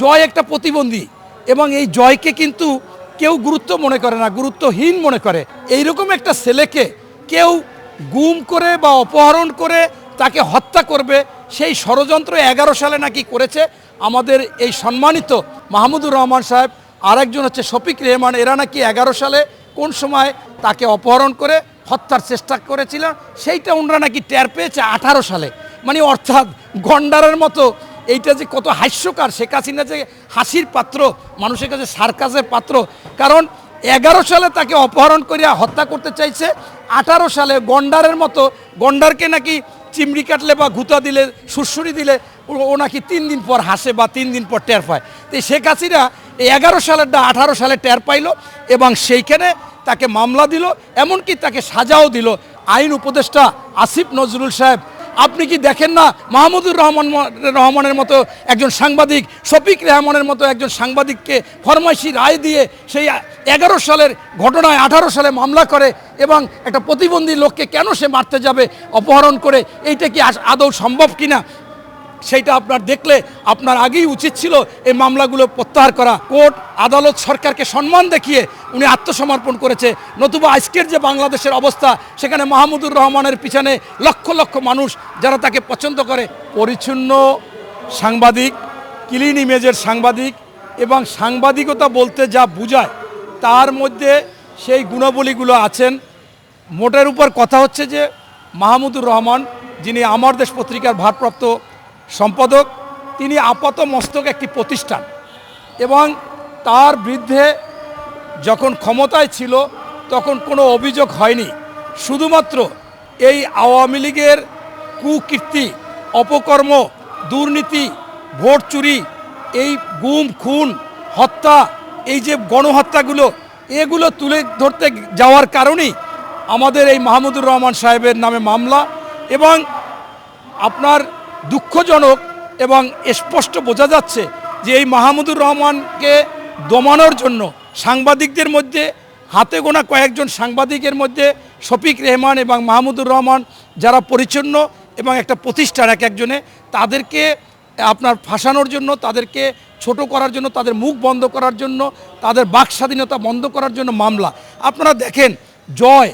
জয় একটা প্রতিবন্ধী এবং এই জয়কে কিন্তু কেউ গুরুত্ব মনে করে না, গুরুত্বহীন মনে করে। এইরকম একটা ছেলেকে কেউ গুম করে বা অপহরণ করে তাকে হত্যা করবে, সেই ষড়যন্ত্র এগারো সালে নাকি করেছে। আমাদের এই সম্মানিত মাহমুদুর রহমান সাহেব, আরেকজন হচ্ছে শফিক রেহমান, এরা নাকি এগারো সালে কোন সময় তাকে অপহরণ করে হত্যার চেষ্টা করেছিলেন সেইটা ওনারা নাকি টের পেয়েছে আঠারো সালে। মানে অর্থাৎ গন্ডারের মতো এইটা যে কত হাস্যকার, শেখ হাসিনা যে হাসির পাত্র, মানুষের কাছে সার্কাসের পাত্র। কারণ এগারো সালে তাকে অপহরণ করিয়া হত্যা করতে চাইছে, আঠারো সালে গন্ডারের মতো, গন্ডারকে নাকি চিমড়ি কাটলে বা ঘুতা দিলে সুরসুরি দিলে, ও- নাকি তিন দিন পর হাসে বা তিন দিন পর টের পায়। তো শেখ হাসিনা এই এগারো সালেরটা আঠারো সালে টের পাইল এবং সেইখানে তাকে মামলা দিল, এমনকি তাকে সাজাও দিল। আইন উপদেষ্টা আসিফ নজরুল সাহেব আপনি কি দেখেন না মাহমুদুর রহমান রহমানের মতো একজন সাংবাদিক, শফিক রেহমানের মতো একজন সাংবাদিককে ফরমাইশি রায় দিয়ে সেই এগারো সালের ঘটনায় আঠারো সালে মামলা করে এবং একটা প্রতিবন্ধী লোককে কেন সে মারতে যাবে, অপহরণ করে, এইটা কি আদৌ সম্ভব কিনা? সেইটা আপনার দেখলে আপনার আগেই উচিত ছিল এই মামলাগুলো প্রত্যাহার করা। কোর্ট, আদালত সরকারকে সম্মান দেখিয়ে উনি আত্মসমর্পণ করেছে। নতুবা আজকের যে বাংলাদেশের অবস্থা, সেখানে মাহমুদুর রহমানের পিছনে লক্ষ লক্ষ মানুষ যারা তাকে পছন্দ করে, পরিচ্ছন্ন সাংবাদিক, ক্লিন ইমেজের সাংবাদিক এবং সাংবাদিকতা বলতে যা বুঝায়, তার মধ্যে সেই গুণাবলীগুলো আছেন। মোটের উপর কথা হচ্ছে যে মাহমুদুর রহমান, যিনি আমার দেশ পত্রিকার ভারপ্রাপ্ত সম্পাদক, তিনি আপাত মস্তক একটি প্রতিষ্ঠান এবং তার বিরুদ্ধে যখন ক্ষমতায় ছিল, তখন কোনো অভিযোগ হয়নি। শুধুমাত্র এই আওয়ামী লীগের কুকীর্তি, অপকর্ম, দুর্নীতি, ভোট চুরি, এই গুম, খুন, হত্যা, এই যে গণহত্যাগুলো, এগুলো তুলে ধরতে যাওয়ার কারণেই আমাদের এই মাহমুদুর রহমান সাহেবের নামে মামলা এবং আপনার দুঃখজনক এবং স্পষ্ট বোঝা যাচ্ছে যে এই মাহমুদুর রহমানকে দমানোর জন্য সাংবাদিকদের মধ্যে, হাতে গোনা কয়েকজন সাংবাদিকের মধ্যে শফিক রেহমান এবং মাহমুদুর রহমান যারা পরিচ্ছন্ন এবং একটা প্রতিষ্ঠান এক একজনে, তাদেরকে আপনার ফাঁসানোর জন্য, তাদেরকে ছোট করার জন্য, তাদের মুখ বন্ধ করার জন্য, তাদের বাক স্বাধীনতা বন্ধ করার জন্য মামলা। আপনারা দেখেন, জয়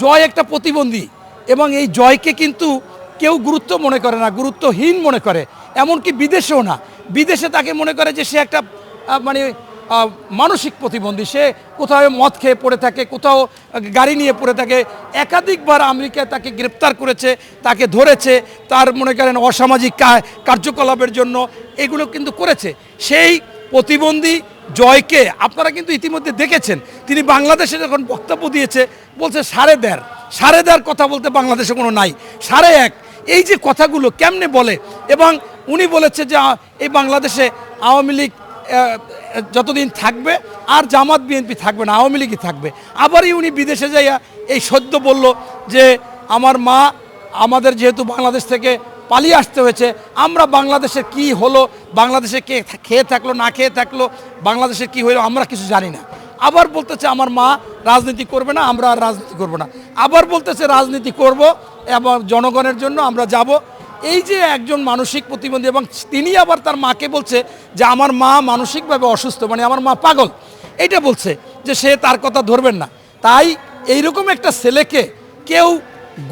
জয় একটা প্রতিবন্ধী এবং এই জয়কে কিন্তু কেউ গুরুত্ব মনে করে না, গুরুত্বহীন মনে করে। এমনকি বিদেশেও না। বিদেশে তাকে মনে করে যে সে একটা মানে মানসিক প্রতিবন্ধী। সে কোথাও মদ খেয়ে পড়ে থাকে, কোথাও গাড়ি নিয়ে পড়ে থাকে। একাধিকবার আমেরিকায় তাকে গ্রেপ্তার করেছে, তাকে ধরেছে, তার মনে করেন অসামাজিক কার্যকলাপের জন্য এগুলো কিন্তু করেছে। সেই প্রতিবন্ধী জয়কে আপনারা কিন্তু ইতিমধ্যে দেখেছেন। তিনি বাংলাদেশে যখন বক্তব্য দিয়েছে, বলছে সাড়ে দেড় সাড়ে দেড় কথা বলতে বাংলাদেশে কোনো নাই। সাড়ে এক। এই যে কথাগুলো কেমনে বলে? এবং উনি বলেছে যে এই বাংলাদেশে আওয়ামী লীগ যতদিন থাকবে, আর জামাত বিএনপি থাকবে না, আওয়ামী লীগই থাকবে। আবারই উনি বিদেশে যাইয়া এই সদ্য বলল যে, আমার মা আমাদের যেহেতু বাংলাদেশ থেকে পালিয়ে আসতে হয়েছে, আমরা বাংলাদেশের কি হলো, বাংলাদেশে কে খেয়ে থাকল, না খেয়ে থাকল বাংলাদেশের কি হলো, আমরা কিছু জানি না। আবার বলতেছে, আমার মা রাজনীতি করবে না, আমরা আর রাজনীতি করব না। আবার বলতেছে, রাজনীতি করব এবং জনগণের জন্য আমরা যাব। এই যে একজন মানসিক প্রতিবন্ধী এবং তিনি আবার তার মাকে বলছে যে, আমার মা মানসিকভাবে অসুস্থ মানে আমার মা পাগল। এটা বলছে যে, সে তার কথা ধরবেন না। তাই এইরকম একটা ছেলেকে কেউ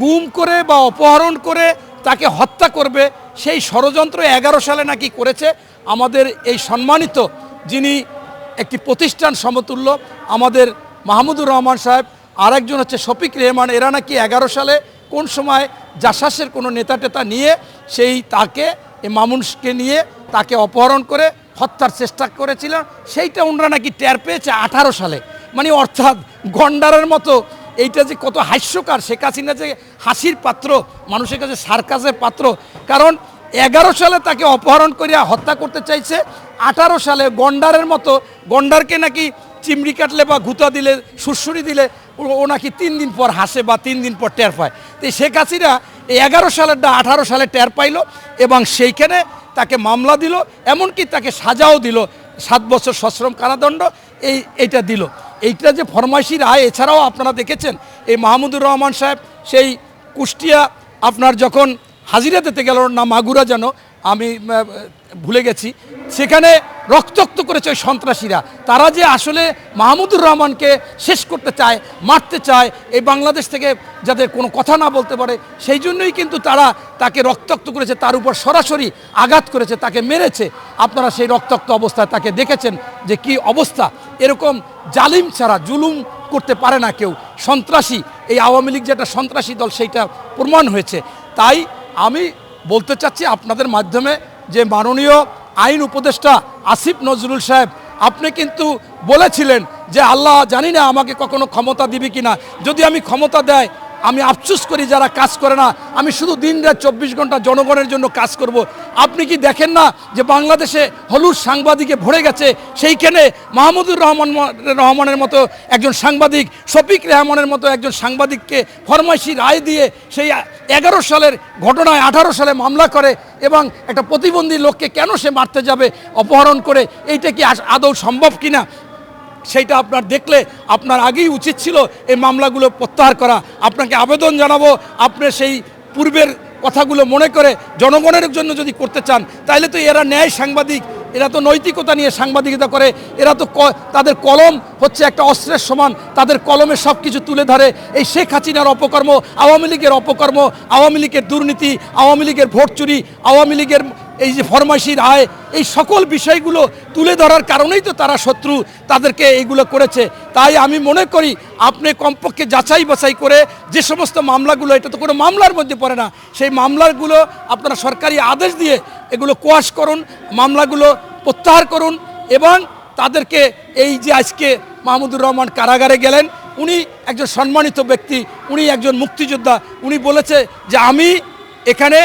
গুম করে বা অপহরণ করে তাকে হত্যা করবে, সেই ষড়যন্ত্র এগারো সালে নাকি করেছে। আমাদের এই সম্মানিত যিনি একটি প্রতিষ্ঠান সমতুল্য, আমাদের মাহমুদুর রহমান সাহেব, আরেকজন হচ্ছে শফিক রেহমান, এরা নাকি এগারো সালে কোন সময় জাসাসের কোনো নেতা টেতা নিয়ে সেই তাকে মামুনকে নিয়ে তাকে অপহরণ করে হত্যার চেষ্টা করেছিলেন, সেইটা ওনারা নাকি টের পেয়েছে আঠারো সালে। মানে অর্থাৎ গন্ডারের মতো এইটা যে কত হাস্যকার, শেখ হাসিনা যে হাসির পাত্র, মানুষের কাছে সার্কাসের পাত্র। কারণ এগারো সালে তাকে অপহরণ করিয়া হত্যা করতে চাইছে, আঠারো সালে গন্ডারের মতো, গন্ডারকে নাকি চিমড়ি কাটলে বা ঘুতা দিলে সুরসুরি দিলে, ও- ও নাকি তিন দিন পর হাসে বা তিন দিন পর টের পায়। তো শেখ হাসিনা এই এগারো সালেরটা, আঠারো সালে টের পাইলো এবং সেইখানে তাকে মামলা দিল, এমনকি তাকে সাজাও দিল, সাত বছর সশ্রম কারাদণ্ড, এই এইটা দিল। এইটা যে ফরমাইশি রায়, এছাড়াও আপনারা দেখেছেন, এই মাহমুদুর রহমান সাহেব সেই কুষ্টিয়া আপনার যখন হাজিরা দিতে গেল না মাগুরা যেন আমি ভুলে গেছি। সেখানে রক্তাক্ত করেছে ওই সন্ত্রাসীরা। তারা যে আসলে মাহমুদুর রহমানকে শেষ করতে চায়, মারতে চায়, এই বাংলাদেশ থেকে যাদের কোনো কথা না বলতে পারে, সেই জন্যই কিন্তু তারা তাকে রক্তাক্ত করেছে। তার উপর সরাসরি আঘাত করেছে, তাকে মেরেছে। আপনারা সেই রক্তাক্ত অবস্থায় তাকে দেখেছেন যে কি অবস্থা। এরকম জালিম ছাড়া, জুলুম করতে পারে না কেউ। সন্ত্রাসী, এই আওয়ামী লীগ যেটা সন্ত্রাসী দল, সেইটা প্রমাণ হয়েছে। তাই আমি বলতে চাচ্ছি আপনাদের মাধ্যমে যে মাননীয় আইন উপদেষ্টা আসিফ নজরুল সাহেব, আপনি কিন্তু বলেছিলেন যে আল্লাহ জানি না আমাকে কখনো ক্ষমতা দিবে কিনা। যদি আমি ক্ষমতা দেয় আমি আফসুস করি যারা কাজ করে না। আমি শুধু দিন রাত চব্বিশ ঘণ্টা জনগণের জন্য কাজ করব। আপনি কি দেখেন না যে বাংলাদেশে হলুদ সাংবাদিকে ভরে গেছে? সেইখানে মাহমুদুর রহমান রহমানের মতো একজন সাংবাদিক, শফিক রহমানের মতো একজন সাংবাদিককে ফরমাইশি রায় দিয়ে সেই এগারো সালের ঘটনায় আঠারো সালে মামলা করে এবং একটা প্রতিবন্ধী লোককে কেন সে মারতে যাবে, অপহরণ করে, এইটা কি আদৌ সম্ভব কিনা? সেইটা আপনার দেখলে আপনার আগেই উচিত ছিল এই মামলাগুলো প্রত্যাহার করা। আপনাকে আবেদন জানাব, আপনি সেই পূর্বের কথাগুলো মনে করে জনগণের জন্য যদি করতে চান তাহলে তো এরা ন্যায় সাংবাদিক, এরা তো নৈতিকতা নিয়ে সাংবাদিকতা করে, এরা তো তাদের কলম হচ্ছে একটা অস্ত্রের সমান, তাদের কলমে সব কিছু তুলে ধরে। এই শেখ হাসিনার অপকর্ম, আওয়ামী লীগের অপকর্ম, আওয়ামী লীগের দুর্নীতি, আওয়ামী লীগের ভোট চুরি আওয়ামী লীগের এই যে ফরমাইশির আয়, এই সকল বিষয়গুলো তুলে ধরার কারণেই তো তারা শত্রু, তাদেরকে এইগুলো করেছে। তাই আমি মনে করি, আপনি কমপক্ষে যাচাই বাছাই করে যে সমস্ত মামলাগুলো, এটা তো কোনো মামলার মধ্যে পড়ে না, সেই মামলাগুলো আপনারা সরকারি আদেশ দিয়ে এগুলো কোয়াশ করুন, মামলাগুলো প্রত্যাহার করুন এবং তাদেরকে এই যে আজকে মাহমুদুর রহমান কারাগারে গেলেন, উনি একজন সম্মানিত ব্যক্তি, উনি একজন মুক্তিযোদ্ধা, উনি বলেছে যে আমি এখানে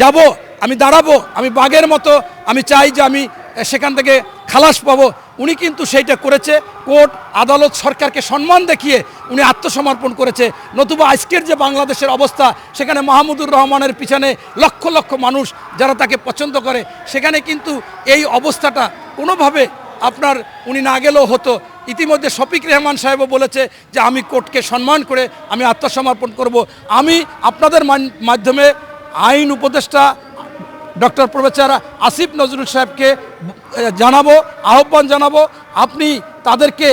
যাব। আমি দাঁড়াবো, আমি বাঘের মতো, আমি চাই যে আমি সেখান থেকে খালাস পাবো। উনি কিন্তু সেইটা করেছে। কোর্ট, আদালত সরকারকে সম্মান দেখিয়ে উনি আত্মসমর্পণ করেছে। নতুবা আজকের যে বাংলাদেশের অবস্থা, সেখানে মাহমুদুর রহমানের পিছনে লক্ষ লক্ষ মানুষ যারা তাকে পছন্দ করে, সেখানে কিন্তু এই অবস্থাটা কোনোভাবে আপনার উনি না গেলেও হতো। ইতিমধ্যে শফিক রেহমান সাহেবও বলেছে যে আমি কোর্টকে সম্মান করে আমি আত্মসমর্পণ করব। আমি আপনাদের মাধ্যমে আইন উপদেষ্টা ডক্টর প্রফেসর আসিফ নজরুল সাহেবকে জানাব আহ্বান জানাব আপনি তাদেরকে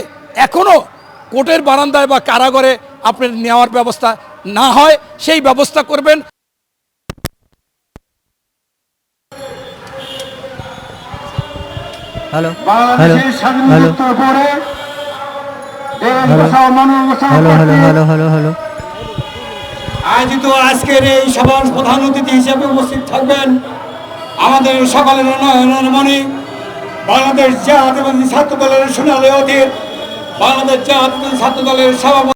এখনও কোর্টের বারান্দায় বা কারাগারে আপনি নেওয়ার ব্যবস্থা না হয় সেই ব্যবস্থা করবেন। Hello hello. আয়োজিত আজকের এই সভার প্রধান অতিথি হিসেবে উপস্থিত থাকবেন আমাদের সকলের নয়নের মনে বাংলাদেশ জাতীয়বাদী ছাত্র দলের সোনালী অধীর, বাংলাদেশ জাতীয় ছাত্র দলের সভাপতি